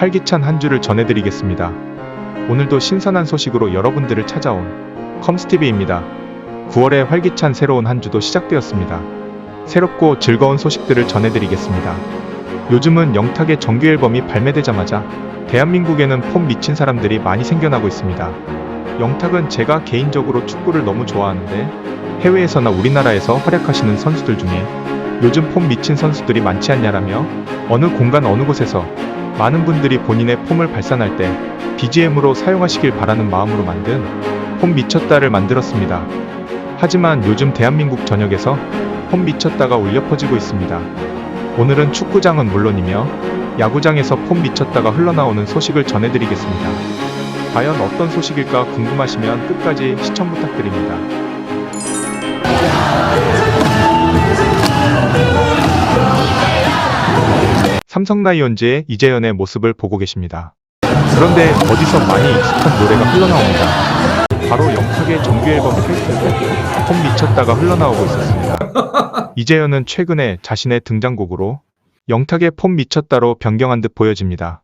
활기찬 한 주를 전해드리겠습니다. 오늘도 신선한 소식으로 여러분들을 찾아온 컴스티비입니다. 9월의 활기찬 새로운 한 주도 시작되었습니다. 새롭고 즐거운 소식들을 전해드리겠습니다. 요즘은 영탁의 정규 앨범이 발매되자마자 대한민국에는 폼 미친 사람들이 많이 생겨나고 있습니다. 영탁은 제가 개인적으로 축구를 너무 좋아하는데 해외에서나 우리나라에서 활약하시는 선수들 중에 요즘 폼 미친 선수들이 많지 않냐라며 어느 공간 어느 곳에서 많은 분들이 본인의 폼을 발산할 때 BGM으로 사용하시길 바라는 마음으로 만든 폼 미쳤다를 만들었습니다. 하지만 요즘 대한민국 전역에서 폼 미쳤다가 울려 퍼지고 있습니다. 오늘은 축구장은 물론이며 야구장에서 폼 미쳤다가 흘러나오는 소식을 전해드리겠습니다. 과연 어떤 소식일까 궁금하시면 끝까지 시청 부탁드립니다. 삼성 라이온즈의 이재현의 모습을 보고 계십니다. 그런데 어디서 많이 익숙한 노래가 흘러나옵니다. 바로 영탁의 정규 앨범 타이틀곡 폼 미쳤다가 흘러나오고 있었습니다. 이재현은 최근에 자신의 등장곡으로 영탁의 폼 미쳤다로 변경한 듯 보여집니다.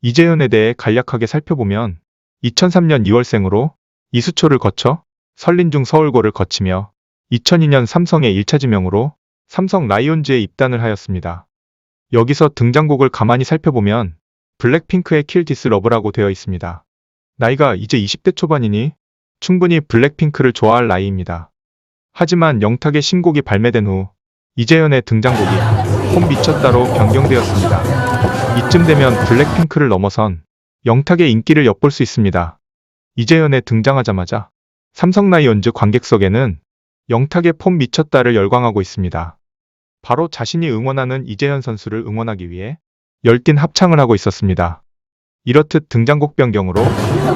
이재현에 대해 간략하게 살펴보면 2003년 2월생으로 이수초를 거쳐 설린중 서울고를 거치며 2002년 삼성의 1차 지명으로 삼성 라이온즈에 입단을 하였습니다. 여기서 등장곡을 가만히 살펴보면 블랙핑크의 킬 디스 러브라고 되어 있습니다. 나이가 이제 20대 초반이니 충분히 블랙핑크를 좋아할 나이입니다. 하지만 영탁의 신곡이 발매된 후 이재현의 등장곡이 홈 미쳤다로 변경되었습니다. 이쯤 되면 블랙핑크를 넘어선 영탁의 인기를 엿볼 수 있습니다. 이재현에 등장하자마자 삼성 라이온즈 관객석에는 영탁의 폼 미쳤다를 열광하고 있습니다. 바로 자신이 응원하는 이재현 선수를 응원하기 위해 열띤 합창을 하고 있었습니다. 이렇듯 등장곡 변경으로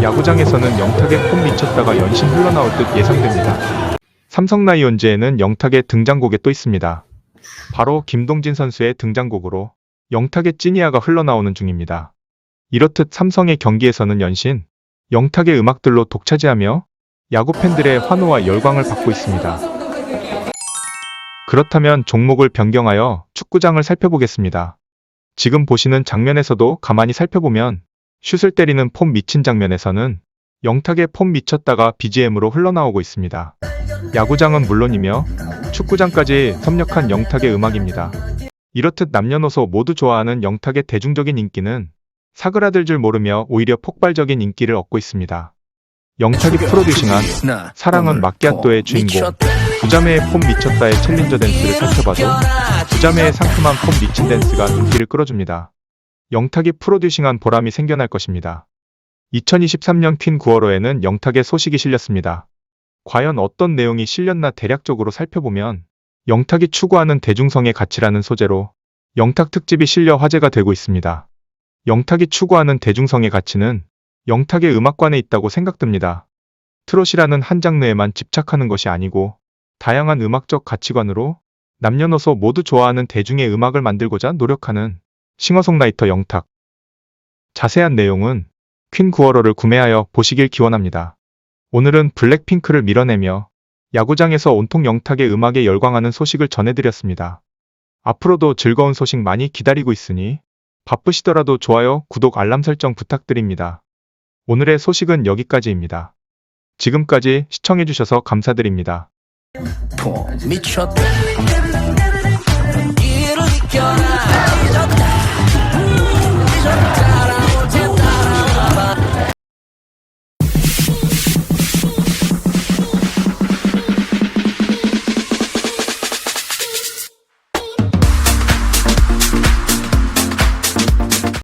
야구장에서는 영탁의 폼 미쳤다가 연신 흘러나올 듯 예상됩니다. 삼성 라이온즈에는 영탁의 등장곡에 또 있습니다. 바로 김동진 선수의 등장곡으로 영탁의 찌니아가 흘러나오는 중입니다. 이렇듯 삼성의 경기에서는 연신 영탁의 음악들로 독차지하며 야구 팬들의 환호와 열광을 받고 있습니다. 그렇다면 종목을 변경하여 축구장을 살펴보겠습니다. 지금 보시는 장면에서도 가만히 살펴보면 슛을 때리는 폼 미친 장면에서는 영탁의 폼 미쳤다가 BGM으로 흘러나오고 있습니다. 야구장은 물론이며 축구장까지 섭렵한 영탁의 음악입니다. 이렇듯 남녀노소 모두 좋아하는 영탁의 대중적인 인기는 사그라들 줄 모르며 오히려 폭발적인 인기를 얻고 있습니다. 영탁이 프로듀싱한 사랑은 마끼아또의 주인공 두자매의 폼 미쳤다의 챌린저 댄스를 살펴봐도 두자매의 상큼한 폼 미친 댄스가 인기를 끌어줍니다. 영탁이 프로듀싱한 보람이 생겨날 것입니다. 2023년 퀸 9월호에는 영탁의 소식이 실렸습니다. 과연 어떤 내용이 실렸나 대략적으로 살펴보면 영탁이 추구하는 대중성의 가치라는 소재로 영탁 특집이 실려 화제가 되고 있습니다. 영탁이 추구하는 대중성의 가치는 영탁의 음악관에 있다고 생각됩니다. 트롯이라는 한 장르에만 집착하는 것이 아니고 다양한 음악적 가치관으로 남녀노소 모두 좋아하는 대중의 음악을 만들고자 노력하는 싱어송라이터 영탁. 자세한 내용은 퀸 9월호를 구매하여 보시길 기원합니다. 오늘은 블랙핑크를 밀어내며 야구장에서 온통 영탁의 음악에 열광하는 소식을 전해드렸습니다. 앞으로도 즐거운 소식 많이 기다리고 있으니 바쁘시더라도 좋아요, 구독, 알람 설정 부탁드립니다. 오늘의 소식은 여기까지입니다. 지금까지 시청해주셔서 감사드립니다. 폼 미쳤다. 이를